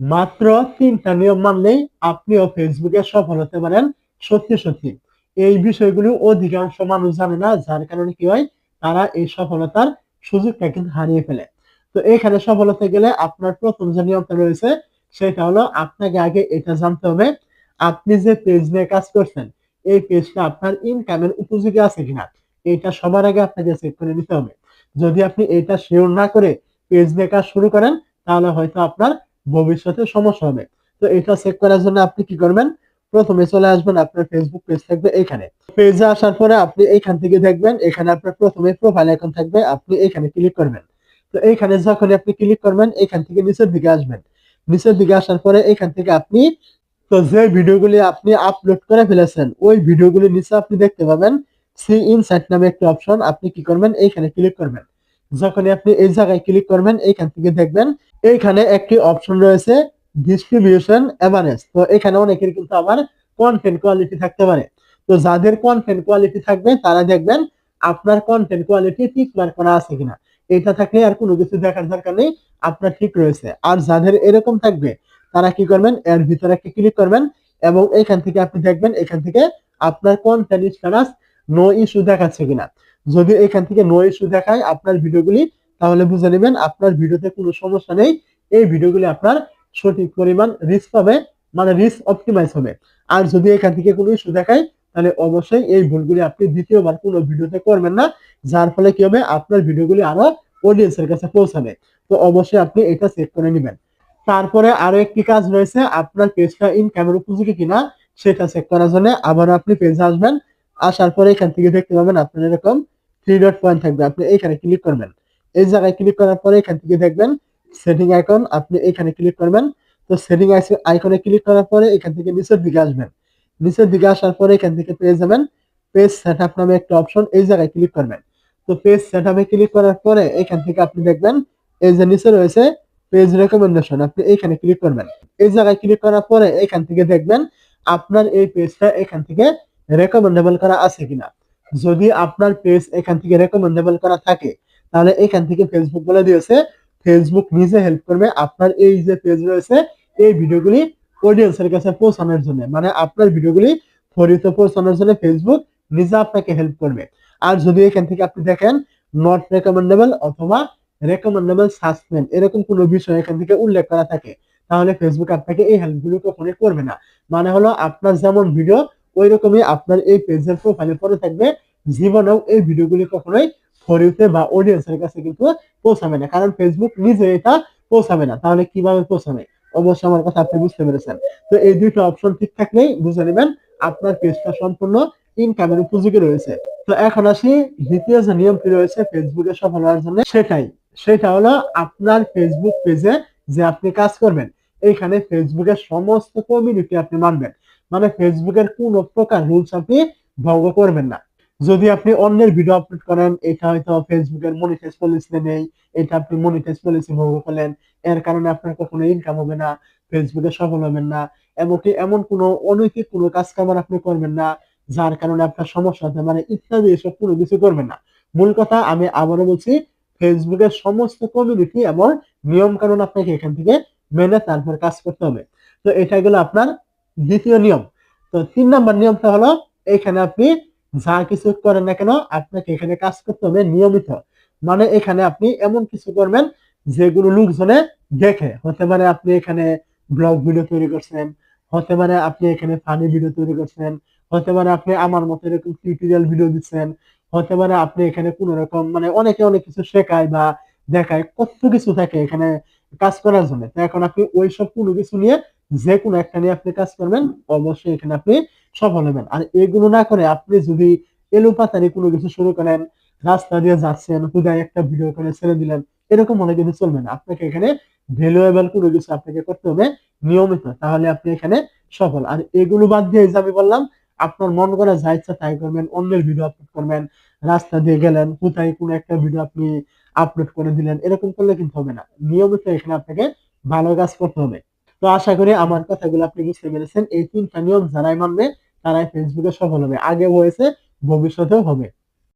মাত্র তিনটা নিয়ম মানলেই আপনিও ফেসবুকে সফল হতে পারেন। সত্যি সত্যি। এই বিষয়গুলো অধিকাংশ মানুষ জানে না, যার কারণে কি হয়? তারা এই সফলতার সুযোগটা কিন্তু হারিয়ে ফেলে। তো এখানে সফল হতে গেলে আপনার প্রথম যে নিয়মটা রয়েছে, সেটা হলো আপনাকে আগে এটা জানতে হবে, আপনি যে পেজ নিয়ে কাজ করছেন, এই পেজটা আপনার ইনকামের উপযোগী আছে কিনা? এটা সবার আগে আপনাকে চেক করে নিতে হবে। যদি আপনি এটা শিওর না করে পেজ নিয়ে কাজ শুরু করেন, তাহলে হয়তো আপনার ভবিষ্যতে সমস্যা হবে। তো এটা চেক করার জন্য আপনি কি করবেন? প্রথমে চলে আসবেন আপনার ফেসবুক পেজ থাকবে এখানে। পেজে আসার পরে আপনি এখান থেকে দেখবেন, এখানে আপনার প্রথমে প্রোফাইল আইকন থাকবে, আপনি এখানে ক্লিক করবেন। তো এখানে যখন আপনি ক্লিক করবেন, এখান থেকে নিচের দিকে আসবেন। নিচের দিকে আসার পরে এখান থেকে আপনি, তো যে ভিডিওগুলি আপনি আপলোড করে ফেলেছেন, ওই ভিডিওগুলি নিচে আপনি দেখতে পাবেন সি ইনসাইট নামে একটি অপশন আপনি কি করবেন? এইখানে ক্লিক করবেন। যখনই আপনি এই জায়গায় ক্লিক করবেন, এইখান থেকে দেখবেন এইখানে একটি অপশন রয়েছে ডিস্ট্রিবিউশন এভারেজ তো এখানে অনেকের কিন্তু আবার কন্টেন্ট কোয়ালিটি থাকতে পারে। তো যাদের কন্টেন্ট কোয়ালিটি থাকবে, তারা দেখবেন আপনার কন্টেন্ট কোয়ালিটি ঠিক মার্ক করা আছে কিনা। এটা থাকলে আর কোনো কিছু দেখার দরকার নেই, আপনার ঠিক রয়েছে। আর যাদের এরকম থাকবে, তারা কি করবেন, এর ভিতরে একটা ক্লিক করবেন এবং এখান থেকে আপনি দেখবেন, এখান থেকে আপনার কন্টেন্ট স্ট্যাটাস নো ইস্যু দেখাচ্ছে কিনা। যদি এখান থেকে নো ইস্যু দেখায় আপনার ভিডিওগুলি, তাহলে বুঝে নেবেন আপনার ভিডিওতে কোনো সমস্যা নেই। এই ভিডিওগুলি আপনার সঠিক পরিমাণ রিস্ক পাবে মানে রিস্ক অপটিমাইজ হবে। আর যদি এখান থেকে কোনো ইস্যু দেখায়, তাহলে অবশ্যই এই ভুলগুলি আপনি দ্বিতীয়বার কোনো ভিডিওতে করবেন না, যার ফলে কি হবে, আপনার ভিডিওগুলি আরও অডিয়েন্সের কাছে পৌঁছাবে। তো অবশ্যই আপনি এটা চেক করে নেবেন। তারপরে আরও একটি কাজ রয়েছে, আপনার পেজটা ইনকামের উপযোগী কিনা, সেটা চেক করার জন্য আবার আপনি পেজে আসবেন। আসার পরে এখান থেকে দেখতে পাবেন আপনার এরকম থ্রি ডট পয়েন্ট থাকবে। আপনি এখানে ক্লিক করবেন। এই জায়গায় ক্লিক করার পরে এখান থেকে দেখবেন সেটিং আইকন আপনি এখানে ক্লিক করবেন। তো সেটিং আইকনে ক্লিক করার পরে এখান থেকে নিচের দিকে আসবেন। নিচের দিকে আসার পরে এখান থেকে পেয়ে যাবেন পেজ সেট আপ নামে একটা অপশন এই জায়গায় ক্লিক করবেন। তো পেজ সেট আপে ক্লিক করার পরে এখান থেকে আপনি দেখবেন এই যে নিচে রয়েছে পেজ রেকমেন্ডেশন আপনি এখানে ক্লিক করবেন। এই জায়গায় ক্লিক করার পরে এখান থেকে দেখবেন আপনার এই পেজটা এখান থেকে রেকমেন্ডেবল করা আছে কিনা? যদি আপনার পেজ এখান থেকে রেকমেন্ডেবল করা থাকে, তাহলে এখান থেকে ফেসবুক বলে দিয়েছে ফেসবুক নিজে হেল্প করবে আপনার এই যে পেজ রয়েছে, এই ভিডিওগুলি অডিয়েন্সের কাছে পৌঁছানোর জন্য। মানে আপনার ভিডিওগুলি ফরিতে পৌঁছানোর জন্য ফেসবুক নিজে আপনাকে হেল্প করবে। আর যদি এখান থেকে আপনি দেখেন নট রেকমেন্ডেবল অথবা রেকমেন্ডেবল সাসপেন্ড এরকম কোনো বিষয় এখান থেকে উল্লেখ করা থাকে, তাহলে ফেসবুক আপনাকে এই হেল্পগুলো কখনোই করবে না। মানে হলো আপনার যেমন ভিডিও ওই রকমই আপনার এই পেজের প্রোফাইলে পরে থাকবে। জীবনেও এই ভিডিওগুলি কখনোই ফরিতে বা অডিয়েন্সের কাছে কিন্তু পৌঁছাবে না। কারণ ফেসবুক নিজে এটা পৌঁছাবে না। তাহলে কীভাবে পৌঁছাবে? অবশ্যই আমার কথা আপনি বুঝতে পেরেছেন। তো এই দুইটা অপশন ঠিক থাকলেই বুঝে নেবেন আপনার পেজটা সম্পূর্ণ ইনকামের উপযোগী রয়েছে। তো এখন আসি, দ্বিতীয় যে নিয়মটি রয়েছে ফেসবুকে সফল হওয়ার জন্য, সেটাই। সেটা হলো আপনার ফেসবুক পেজে যে আপনি কাজ করবেন এইখানে ফেসবুকের সমস্ত কমিউনিটি আপনি মানবেন। মানে ফেসবুকের কোন প্রকার রুলস আপনি ভঙ্গ করবেন না। যদি আপনি অন্যের ভিডিও আপলোড করেন, এটা হয়তো ফেসবুকের মনিটাইজ পলিসি নেই, এটা আপনি মনিটাইজ পলিসি ভঙ্গ করলেন, এর কারণে আপনার কখনো ইনকাম হবে না ফেসবুকে সফল হবেন না, এমনকি এমন কোনো অনৈতিক কোনো কাজ কামার আপনি করবেন না, যার কারণে আপনার সমস্যা হতে মানে ইত্যাদি এসব কোনো কিছু করবেন না। মূল কথা আমি আবারও বলছি ফেসবুকের সমস্ত কমিউনিটি এবং নিয়ম কানুন আপনাকে এখান থেকে মেনে তারপর কাজ করতে হবে। তো এটা গেল আপনার দ্বিতীয় নিয়ম। তো তিন নম্বর নিয়মটা হলো, এখানে আপনি যা কিছু করেন না কেন, আপনাকে এখানে কাজ করতে হবে নিয়মিত। মানে এখানে আপনি এমন কিছু করবেন যেগুলো লোকজনে দেখে। হতে পারে আপনি এখানে ব্লগ ভিডিও তৈরি করছেন, হতে পারে আপনি এখানে ফানি ভিডিও তৈরি করছেন, হতে পারে আপনি আমার মতো এরকম টিউটোরিয়াল ভিডিও দিচ্ছেন, হতে পারে আপনি এখানে কোন রকম মানে অনেকে অনেক কিছু শেখায় বা দেখায়, কত কিছু থাকে এখানে কাজ করার জন্য। তো এখন আপনি ওই সব কোনো কিছু নিয়ে যে কোনো একটা নিয়ে আপনি কাজ করবেন অবশ্যই এখানে আপনি সফল হবেন। আর এগুলো না করে আপনি যদি এলোপাতারি কোনো কিছু শুরু করেন, রাস্তা দিয়ে যাচ্ছেন, হুদায় একটা ভিডিও করে ছেড়ে দিলেন, এরকম অনেক কিন্তু চলবে না। আপনাকে এখানে ভ্যালুয়েবল কোনো কিছু আপনাকে করতে হবে নিয়মিত, তাহলে আপনি এখানে সফল। আর এগুলো বাদ দিয়ে যে আমি বললাম, আপনার মন করা যা ইচ্ছা তাই করবেন, অন্যের ভিডিও আপলোড করবেন, রাস্তা দিয়ে গেলেন কোথায় কোনো একটা ভিডিও আপনি আপলোড করে দিলেন, এরকম করলে কিন্তু হবে না। নিয়মিত এখানে আপনাকে ভালো কাজ করতে হবে। তো আশা করি আমার কথাগুলো আপনি বুঝতে পেরেছেন। এই তিনটা নিয়ম যারাই মানবে তারাই ফেসবুকে সফল হবে। আগে হয়েছে, ভবিষ্যতেও হবে।